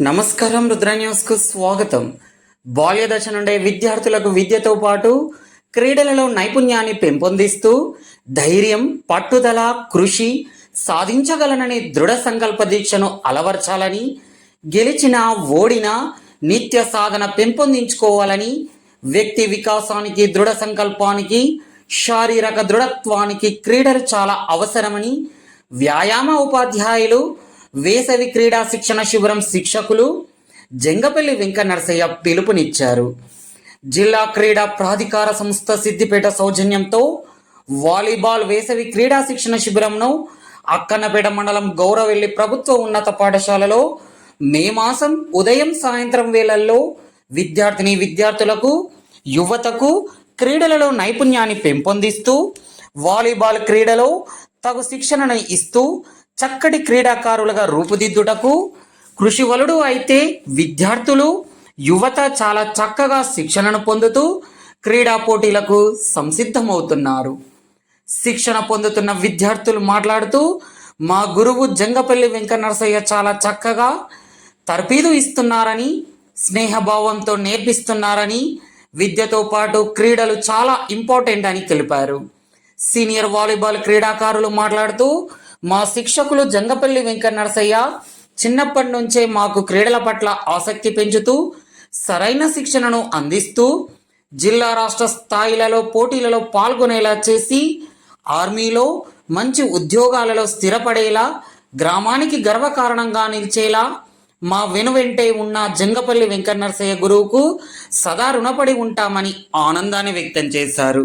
నమస్కారం రుద్ర న్యూస్కు స్వాగతం. బాల్య దశ నుండే విద్యార్థులకు విద్యతో పాటు క్రీడలలో నైపుణ్యాన్ని పెంపొందిస్తూ ధైర్యం పట్టుదల కృషి సాధించగలనని దృఢ సంకల్ప దీక్షను అలవర్చాలని గెలిచిన ఓడిన నిత్య సాధన పెంపొందించుకోవాలని వ్యక్తి వికాసానికి దృఢ సంకల్పానికి శారీరక దృఢత్వానికి క్రీడలు చాలా అవసరమని వ్యాయామ ఉపాధ్యాయులు వేసవి క్రీడా శిక్షణ శిబిరం శిక్షకులు జంగపల్లి వెంక నరసయ్య పిలుపునిచ్చారు. జిల్లా క్రీడా ప్రాధికార సంస్థ సిద్దిపేట సౌజన్యంతో వాలీబాల్ వేసవి క్రీడా శిక్షణ శిబిరంను అక్కన్నపేట మండలం గౌరవెల్లి ప్రభుత్వ ఉన్నత పాఠశాలలో మే మాసం ఉదయం సాయంత్రం వేళల్లో విద్యార్థిని విద్యార్థులకు యువతకు క్రీడలలో నైపుణ్యాన్ని పెంపొందిస్తూ వాలీబాల్ క్రీడలో తగు శిక్షణను ఇస్తూ చక్కటి క్రీడాకారులుగా రూపుదిద్దుటకు కృషివలుడు అయితే విద్యార్థులు యువత చాలా చక్కగా శిక్షణను పొందుతూ క్రీడా పోటీలకు సంసిద్ధమవుతున్నారు. శిక్షణ పొందుతున్న విద్యార్థులు మాట్లాడుతూ మా గురువు జంగపల్లి వెంకనరసయ్య చాలా చక్కగా తర్పీదు ఇస్తున్నారని స్నేహభావంతో నేర్పిస్తున్నారని విద్యతో పాటు క్రీడలు చాలా ఇంపార్టెంట్ అని తెలిపారు. సీనియర్ వాలీబాల్ క్రీడాకారులు మాట్లాడుతూ మా శిక్షకులు జంగపల్లి వెంకన్నరసయ్య చిన్నప్పటి నుంచే మాకు క్రీడల పట్ల ఆసక్తి పెంచుతూ సరైన శిక్షణను అందిస్తూ జిల్లా రాష్ట్ర స్థాయిలలో పోటీలలో పాల్గొనేలా చేసి ఆర్మీలో మంచి ఉద్యోగాలలో స్థిరపడేలా గ్రామానికి గర్వకారణంగా నిలిచేలా మా వెనువెంటే ఉన్న జంగపల్లి వెంకన్నరసయ్య గురువుకు సదా రుణపడి ఉంటామని ఆనందాన్ని వ్యక్తం చేశారు.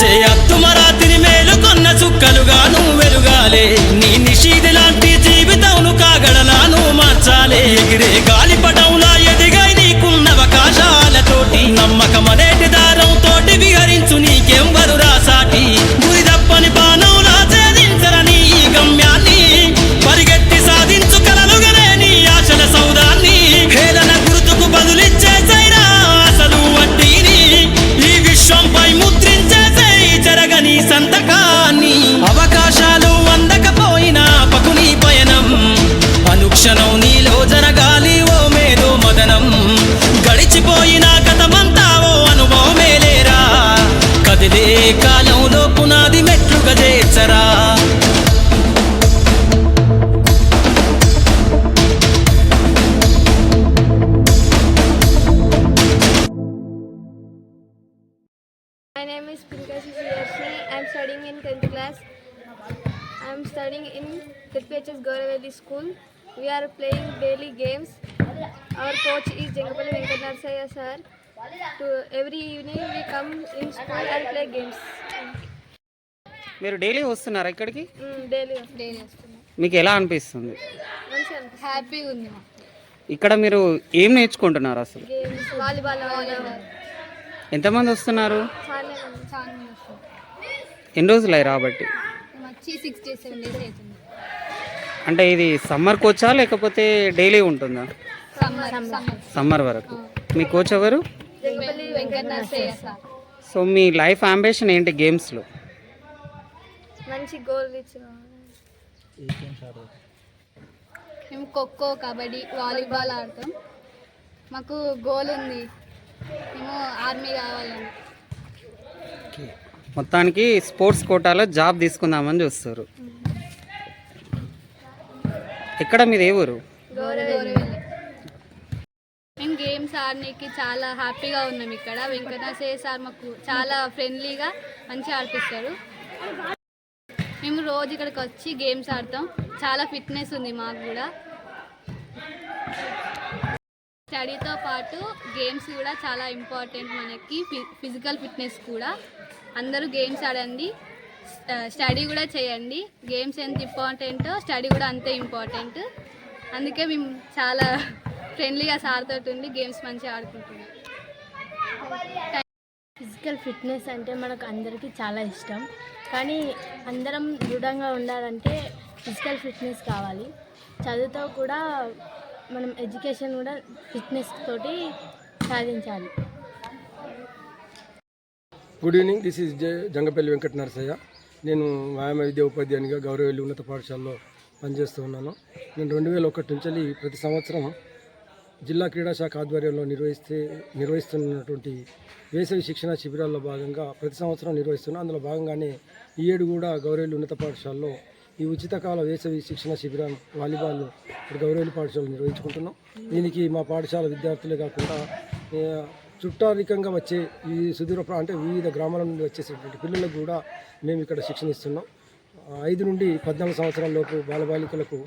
కాచే అత్తుమరాతిని మేలుకొన్న చుక్కలుగా నువ్వు వెలుగాలే My name is Pinkasi Sudarshini. I am studying in 10th class. I am studying in ZPHS Gauravelli School. We are playing daily games. Our coach is Jengapalli Venkat Narsaya sir. To every evening we come in school and play games. మీరు daily వస్తున్నారా ఇక్కడికి Mm, daily daily వస్తున్నాం మీకు ఎలా అనిపిస్తుంది హ్యాపీగా ఉంది ఇక్కడ మీరు ఏం నేర్చుకుంటున్నారు అసలు గేమ్స్ వాలీబాల్ ఎంతమంది వస్తున్నారు? ఎన్ని రోజులు అయ్యి రాబట్టి? అంటే ఇది సమ్మర్ కోచా లేకపోతే డైలీ ఉంటుందా? సమ్మర్ వరకు. మీ కోచ్ ఎవరు? సో మీ లైఫ్ అంబిషన్ ఏంటి గేమ్స్లో మంచి గోల్ మేము ఖోఖో కబడ్డీ వాలీబాల్ ఆడతాం. మాకు గోల్ ఉంది. మేము ఆర్మీ కావాలని. మొత్తానికి స్పోర్ట్స్ కోటాలో జాబ్ తీసుకుందామని చూస్తారు ఎక్కడ మీది ఏ ఊరు? మేము గేమ్స్ ఆడడానికి చాలా హ్యాపీగా ఉన్నాం ఇక్కడ. వెంకటేశ్వర సార్ మాకు చాలా ఫ్రెండ్లీగా మంచిగా ఆడిపిస్తారు. మేము రోజు ఇక్కడికి వచ్చి గేమ్స్ ఆడతాం. చాలా ఫిట్నెస్ ఉంది మాకు కూడా. స్టడీతో పాటు గేమ్స్ కూడా చాలా ఇంపార్టెంట్ మనకి ఫిజికల్ ఫిట్నెస్ కూడా. అందరూ గేమ్స్ ఆడండి స్టడీ కూడా చేయండి. గేమ్స్ ఎంత ఇంపార్టెంటో స్టడీ కూడా అంతే ఇంపార్టెంట్. అందుకే మేము చాలా ఫ్రెండ్లీగా సార్తో ఉండి గేమ్స్ మంచిగా ఆడుకుంటున్నాం. ఫిజికల్ ఫిట్నెస్ అంటే మనకు అందరికీ చాలా ఇష్టం. కానీ అందరం దృఢంగా ఉండాలంటే ఫిజికల్ ఫిట్నెస్ కావాలి. చదువుతో కూడా మనం ఎడ్యుకేషన్ కూడా ఫిట్నెస్ తోటి సాధించాలి. Good evening this is J Jangapalli Venkata Narasayya నేను వ్యాయామ విద్యా ఉపాధ్యాయునిగా గౌరవల్లి ఉన్నత పాఠశాలలో పనిచేస్తూ ఉన్నాను. నేను రెండు వేల ఒకటి నుంచి ప్రతి సంవత్సరం జిల్లా క్రీడా శాఖ ఆధ్వర్యంలో నిర్వహిస్తే నిర్వహిస్తున్నటువంటి వేసవి శిక్షణ శిబిరాల్లో భాగంగా ప్రతి సంవత్సరం నిర్వహిస్తున్నాను అందులో భాగంగానే ఈ ఏడు కూడా గౌరవల్లి ఉన్నత పాఠశాలలో ఈ ఉచిత కాల వేసవి శిక్షణ శిబిరం వాలీబాల్ గౌరవ పాఠశాల నిర్వహించుకుంటున్నాం. దీనికి మా పాఠశాల విద్యార్థులే కాకుండా చుట్టారికంగా వచ్చే ఈ సుదూర అంటే వివిధ గ్రామాల నుండి వచ్చేసేటువంటి పిల్లలకు కూడా మేము ఇక్కడ శిక్షణ ఇస్తున్నాం. ఐదు నుండి పద్నాలుగు సంవత్సరాల లోపు బాలబాలికలకు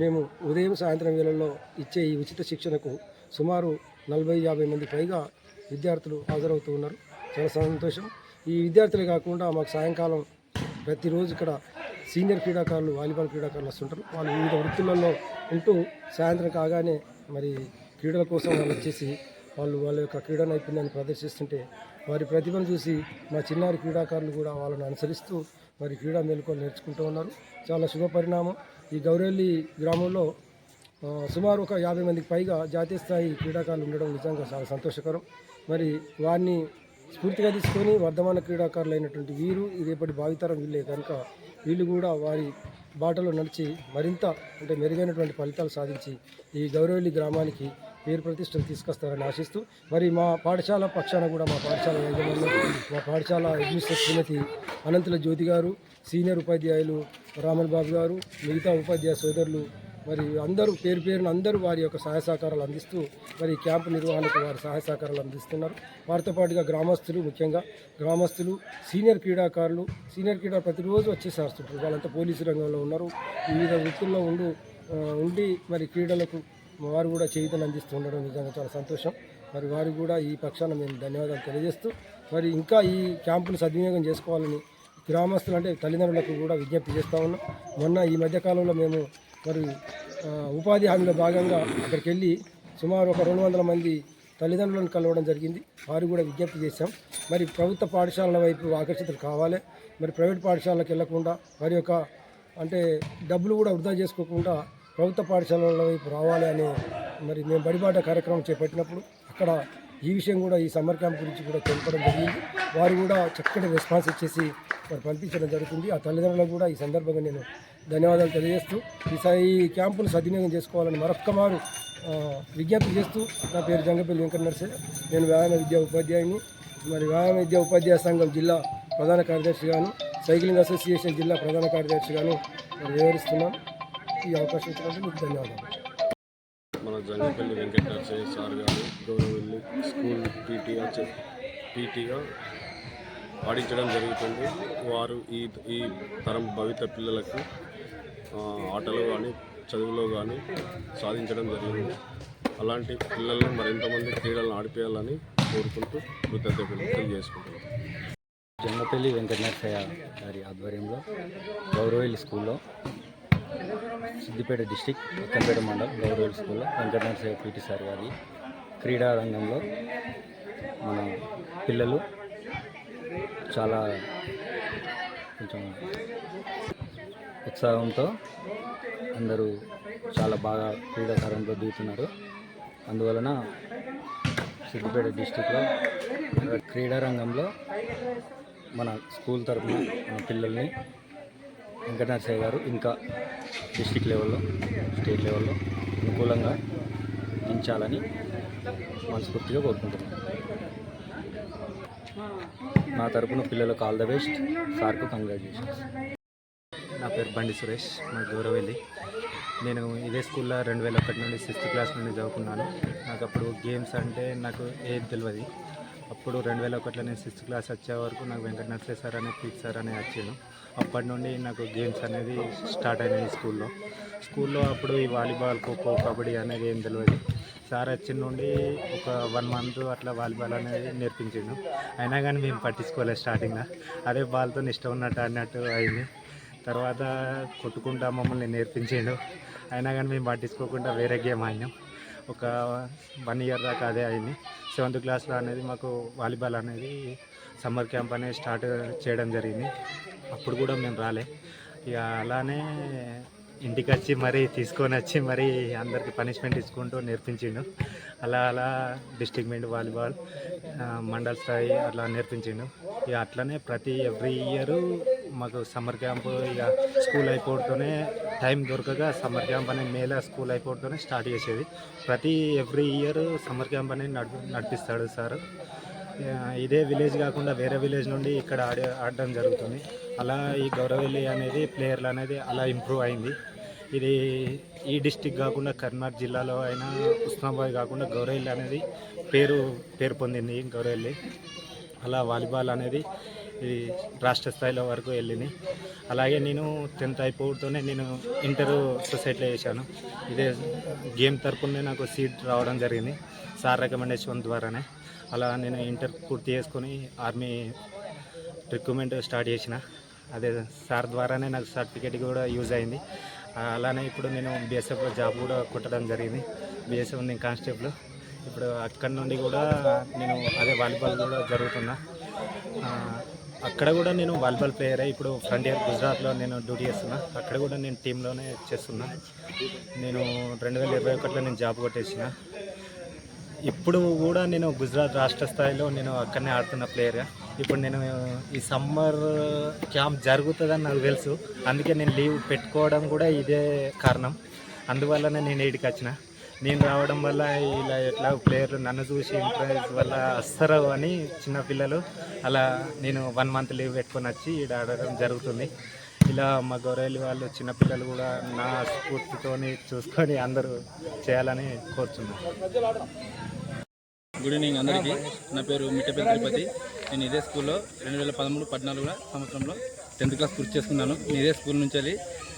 మేము ఉదయం సాయంత్రం వేళల్లో ఇచ్చే ఈ ఉచిత శిక్షణకు సుమారు నలభై యాభై మంది పైగా విద్యార్థులు హాజరవుతూ ఉన్నారు. చాలా సంతోషం. ఈ విద్యార్థులే కాకుండా మాకు సాయంకాలం ప్రతిరోజు ఇక్కడ సీనియర్ క్రీడాకారులు వాలీబాల్ క్రీడాకారులు వస్తుంటారు. వాళ్ళు వివిధ వృత్తులలో ఉంటూ సాయంత్రం కాగానే మరి క్రీడల కోసం వాళ్ళు వచ్చేసి వాళ్ళు వాళ్ళ యొక్క క్రీడా నైపుణ్యాన్ని ప్రదర్శిస్తుంటే వారి ప్రతిభను చూసి మా చిన్నారి క్రీడాకారులు కూడా వాళ్ళని అనుసరిస్తూ మరి క్రీడా మేలుకొని నేర్చుకుంటూ ఉన్నారు. చాలా శుభ పరిణామం. ఈ గౌరెల్లి గ్రామంలో సుమారు ఒక యాభై మందికి పైగా జాతీయ స్థాయి క్రీడాకారులు ఉండడం నిజంగా చాలా సంతోషకరం. మరి వారిని స్ఫూర్తిగా తీసుకొని వర్ధమాన క్రీడాకారులు అయినటువంటి వీరు ఇదేపటి భావితరం వీళ్ళే కనుక వీళ్ళు కూడా వారి బాటలో నడిచి మరింత అంటే మెరుగైనటువంటి ఫలితాలు సాధించి ఈ గౌరవల్లి గ్రామానికి పేరు ప్రతిష్టలు తీసుకొస్తారని ఆశిస్తూ మరి మా పాఠశాల పక్షాన కూడా మా పాఠశాల యాజమాన్యం మా పాఠశాల అడ్మినిస్ట్రేటర్ శ్రీమతి అనంతుల జ్యోతి గారు సీనియర్ ఉపాధ్యాయులు రామన్ బాబు గారు మిగతా ఉపాధ్యాయ సోదరులు మరి అందరూ పేరు పేరున అందరూ వారి యొక్క సహాయ సహకారాలు అందిస్తూ మరి క్యాంపు నిర్వహణకు వారి సహాయ సహకారాలు అందిస్తున్నారు. వారితో పాటుగా గ్రామస్తులు ముఖ్యంగా గ్రామస్తులు సీనియర్ క్రీడాకారులు సీనియర్ క్రీడా ప్రతిరోజు వచ్చేసి ఆడుతుంటారు వాళ్ళంతా పోలీసు రంగంలో ఉన్నారు. వివిధ వృత్తుల్లో ఉండు ఉండి మరి క్రీడలకు వారు కూడా చేయుతను అందిస్తూ ఉండడం నిజంగా చాలా సంతోషం. మరి వారు కూడా ఈ పక్షాన మేము ధన్యవాదాలు తెలియజేస్తూ మరి ఇంకా ఈ క్యాంపును సద్వినియోగం చేసుకోవాలని గ్రామస్తులు అంటే తల్లిదండ్రులకు కూడా విజ్ఞప్తి చేస్తూ ఉన్నాం. మొన్న ఈ మధ్యకాలంలో మేము మరి ఉపాధి హామీలో భాగంగా అక్కడికి వెళ్ళి సుమారు ఒక రెండు వందల మంది తల్లిదండ్రులను కలవడం జరిగింది. వారు కూడా విజ్ఞప్తి చేశాం. మరి ప్రభుత్వ పాఠశాలల వైపు ఆకర్షితులు కావాలి. మరి ప్రైవేట్ పాఠశాలకు వెళ్ళకుండా వారి యొక్క అంటే డబ్బులు కూడా వృధా చేసుకోకుండా ప్రభుత్వ పాఠశాలల వైపు రావాలి అని మరి మేము బడిబాట కార్యక్రమం చేపట్టినప్పుడు అక్కడ ఈ విషయం కూడా ఈ సమ్మర్ క్యాంప్ గురించి కూడా తెలపడం జరిగింది. వారు కూడా చక్కటి రెస్పాన్స్ ఇచ్చేసి మరి పంపించడం జరుగుతుంది. ఆ తల్లిదండ్రులకు కూడా ఈ సందర్భంగా నేను ధన్యవాదాలు తెలియజేస్తూ ఈ స- ఈ క్యాంపును సద్వినియోగం చేసుకోవాలని మరొక్క మారు విజ్ఞప్తి చేస్తూ నా పేరు జంగపల్లి వెంకట నర్సే నేను వ్యాయామ విద్యా ఉపాధ్యాయుని. మరి వ్యాయామ విద్యా ఉపాధ్యాయ సంఘం జిల్లా ప్రధాన కార్యదర్శిగాను సైక్లింగ్ అసోసియేషన్ జిల్లా ప్రధాన కార్యదర్శిగాను మరి వివరిస్తున్నాను ఈ అవకాశం ఇచ్చినందుకు మీకు ధన్యవాదాలు. మన జంగపల్లి వెంకట నర్సయ్య సార్ గారు గౌరవల్లి స్కూల్ పీటీగా పీటీగా పాటించడం జరుగుతుంది. వారు ఈ ఈ తరం భవిత పిల్లలకు ఆటలో కానీ చదువులో కానీ సాధించడం జరిగింది. అలాంటి పిల్లలను మరింతమంది క్రీడలను ఆడిపేయాలని కోరుకుంటూ కృతజ్ఞతలు తెలియజేసుకుంటున్నాను జమ్మపల్లి వెంకటనరసయ్య గారి ఆధ్వర్యంలో గౌరవేలి స్కూల్లో సిద్దిపేట డిస్టిక్ అక్కంపేట మండలం గౌరవేలి స్కూల్లో వెంకటనరసయ్య పీటీ సార్ గారి క్రీడా రంగంలో మన పిల్లలు చాలా కొంచెం ఉత్సాహంతో అందరూ చాలా బాగా క్రీడాకారంలో దిగుతున్నారు. అందువలన సిద్దిపేట డిస్టిక్లో క్రీడా రంగంలో మన స్కూల్ తరఫున మన పిల్లల్ని వెంకటనరసయ్య గారు ఇంకా డిస్టిక్ లెవెల్లో స్టేట్ లెవెల్లో అనుకూలంగా దించాలని మనస్ఫూర్తిగా కోరుకుంటున్నాను నా తరపున పిల్లలకు ఆల్ ద బెస్ట్. సార్కు కంగ్రాచులేషన్స్. నా పేరు బండి సురేష్ మా గౌరవెల్లి. నేను ఇదే స్కూల్లో రెండు వేల ఒకటి నుండి సిక్స్త్ క్లాస్ నుండి చదువుకున్నాను. నాకు అప్పుడు గేమ్స్ అంటే నాకు ఏది తెలియదు అప్పుడు రెండు వేల ఒకటిలో నేను సిక్స్త్ క్లాస్ వచ్చే వరకు నాకు వెంకటనరసే సార్ అనే పీట్ సార్ అనే వచ్చాను అప్పటి నుండి నాకు గేమ్స్ అనేది స్టార్ట్ అయినాయి స్కూల్లో. స్కూల్లో అప్పుడు ఈ వాలీబాల్ ఖోఖో కబడ్డీ అనేది ఏం తెలియదు సార్ వచ్చిన నుండి ఒక వన్ మంత్ అట్లా వాలీబాల్ అనేది నేర్పించిండు. అయినా కానీ మేము పట్టించుకోలేదు స్టార్టింగ్లో. అదే బాల్తో ఇష్టం ఉన్నట్టు అన్నట్టు అయింది. తర్వాత కొట్టుకుంటా మమ్మల్ని నేర్పించిండు. అయినా కానీ మేము పట్టించుకోకుండా వేరే గేమ్ ఆడినాం. ఒక వన్ ఇయర్ దాకా అదే అయింది. సెవెంత్ క్లాస్లో అనేది మాకు వాలీబాల్ అనేది సమ్మర్ క్యాంప్ అనేది స్టార్ట్ చేయడం జరిగింది. అప్పుడు కూడా మేము రాలే. ఇక అలానే ఇంటికి వచ్చి మరీ తీసుకొని వచ్చి మరీ అందరికి పనిష్మెంట్ ఇచ్చుకుంటూ నేర్పించిండు. అలా అలా డిస్టిక్ మెంట్ వాలీబాల్ మండల్ స్థాయి అట్లా నేర్పించిండు. ఇక అట్లనే ప్రతి ఎవ్రీ ఇయరు మాకు సమ్మర్ క్యాంప్ ఇక స్కూల్ అయిపోతూనే టైం దొరకగా సమ్మర్ క్యాంప్ అనేది మేలో స్కూల్ అయిపోతూనే స్టార్ట్ చేసేది. ప్రతి ఎవ్రీ ఇయర్ సమ్మర్ క్యాంప్ అనేది నడిపిస్తాడు సార్. ఇదే విలేజ్ కాకుండా వేరే విలేజ్ నుండి ఇక్కడ ఆడే ఆడడం జరుగుతుంది. అలా ఈ గౌరవెల్లి అనేది ప్లేయర్లు అనేది అలా ఇంప్రూవ్ అయింది. ఇది ఈ డిస్టిక్ కాకుండా కర్నాటక జిల్లాలో అయినా ఉస్మాబాద్ కాకుండా గౌరవెల్లి అనేది పేరు పేరు పొందింది గౌరవెల్లి. అలా వాలీబాల్ అనేది ఈ రాష్ట్ర స్థాయిలో వరకు వెళ్ళింది. అలాగే నేను టెన్త్ అయిపోతూనే నేను ఇంటర్ సొసైటీలో చేశాను. ఇదే గేమ్ తరపునే నాకు సీట్ రావడం జరిగింది సార్ రికమెండేషన్ ద్వారానే. అలా నేను ఇంటర్ పూర్తి చేసుకొని ఆర్మీ రిక్రూట్మెంట్ స్టార్ట్ చేసిన. అదే సార్ ద్వారానే నాకు సర్టిఫికేట్ కూడా యూజ్ అయింది. అలానే ఇప్పుడు నేను బీఎస్ఎఫ్లో జాబ్ కూడా కొట్టడం జరిగింది. బీఎస్ఎఫ్ నేను కానిస్టేబుల్. ఇప్పుడు అక్కడి నుండి కూడా నేను అదే వాలీబాల్ కూడా జరుగుతున్నా. అక్కడ కూడా నేను వాలీబాల్ ప్లేయరే. ఇప్పుడు ఫ్రంటియర్ గుజరాత్లో నేను డ్యూటీ చేస్తున్నా. అక్కడ కూడా నేను టీంలోనే చేస్తున్నా. నేను రెండు వేల ఇరవై ఒకటిలో నేను జాబ్ కొట్టేసిన. ఇప్పుడు కూడా నేను గుజరాత్ రాష్ట్ర స్థాయిలో నేను అక్కడనే ఆడుతున్న ప్లేయర్గా ఇప్పుడు నేను ఈ సమ్మర్ క్యాంప్ జరుగుతుందని నాకు తెలుసు. అందుకే నేను లీవ్ పెట్టుకోవడం కూడా ఇదే కారణం. అందువల్లనే నేను ఇక్కడికి వచ్చిన. నేను రావడం వల్ల ఇలా ఎట్లా ప్లేయర్లు నన్ను చూసి ఇంప్రెస్ వల్ల వస్తారు అని చిన్నపిల్లలు అలా నేను వన్ మంత్ లీవ్ పెట్టుకొని వచ్చి ఇక్కడ ఆడడం జరుగుతుంది. ఇలా మా గౌరవల్లి వాళ్ళు చిన్నపిల్లలు కూడా నా స్ఫూర్తితోని చూసుకొని అందరూ చేయాలని కోరుతున్నాను గుడ్ ఈవినింగ్ అందరికీ. నా పేరు మిట్టపల్లి తిరుపతి. నేను ఇదే స్కూల్లో రెండు వేల పదమూడు పద్నాలుగు సంవత్సరంలో టెన్త్ క్లాస్ పూర్తి చేసుకున్నాను. నేను ఇదే స్కూల్ నుంచి వెళ్ళి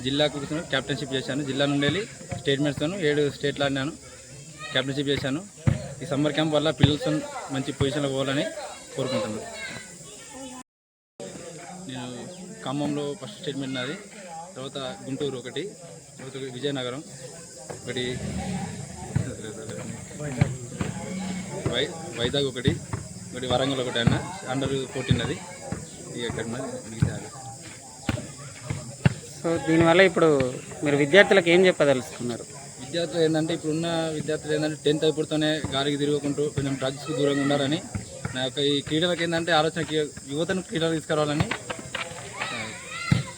జిల్లాకు క్యాప్టెన్షిప్ చేశాను. జిల్లా నుండి వెళ్ళి స్టేట్ ఏడు స్టేట్లు ఆడినాను. క్యాప్టెన్షిప్ చేశాను. ఈ సమ్మర్ క్యాంప్ వల్ల పిల్లలతో మంచి పొజిషన్లో పోవాలని కోరుకుంటున్నాను నేను ఖమ్మంలో ఫస్ట్ స్టేట్మెంట్ నాది. తర్వాత గుంటూరు ఒకటి తర్వాత విజయనగరం ఒకటి వై వైజాగ్ ఒకటి ఒకటి వరంగల్ ఒకటి అన్న అండర్ ఫోర్టీన్ అది. ఇక ఇక్కడ మిగతా సో దీనివల్ల ఇప్పుడు మీరు విద్యార్థులకు ఏం చెప్పదలుచుకున్నారు? విద్యార్థులు ఏంటంటే ఇప్పుడున్న విద్యార్థులు ఏంటంటే టెన్త్ అయిపోతూనే గాలికి తిరుగుకుంటూ కొంచెం డ్రగ్స్కి దూరంగా ఉండాలని నా యొక్క ఈ క్రీడలకు ఏంటంటే ఆలోచనకి యువతను క్రీడలు తీసుకురావాలని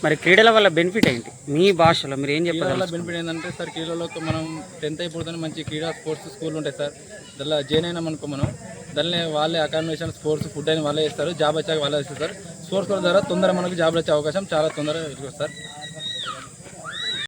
మరి క్రీడల వల్ల బెనిఫిట్ ఏంటి? మీ భాషలో మీరు ఏం క్రీడల వల్ల బెనిఫిట్ ఏంటంటే సార్ క్రీడలో మనం టెన్త్ అయిపోతూనే మంచి క్రీడా స్పోర్ట్స్ స్కూల్ ఉంటాయి సార్. దానిలో జాయిన్ అయినాం అనుకో మనం దానిలో వాళ్ళే అకామిడేషన్ స్పోర్ట్స్ ఫుడ్ అని వాళ్ళే ఇస్తారు. జాబ్ వచ్చాక వాళ్ళే ఇస్తారు సార్. స్పోర్ట్స్ ద్వారా తొందర మనకు జాబ్ వచ్చే అవకాశం చాలా తొందరగా సార్.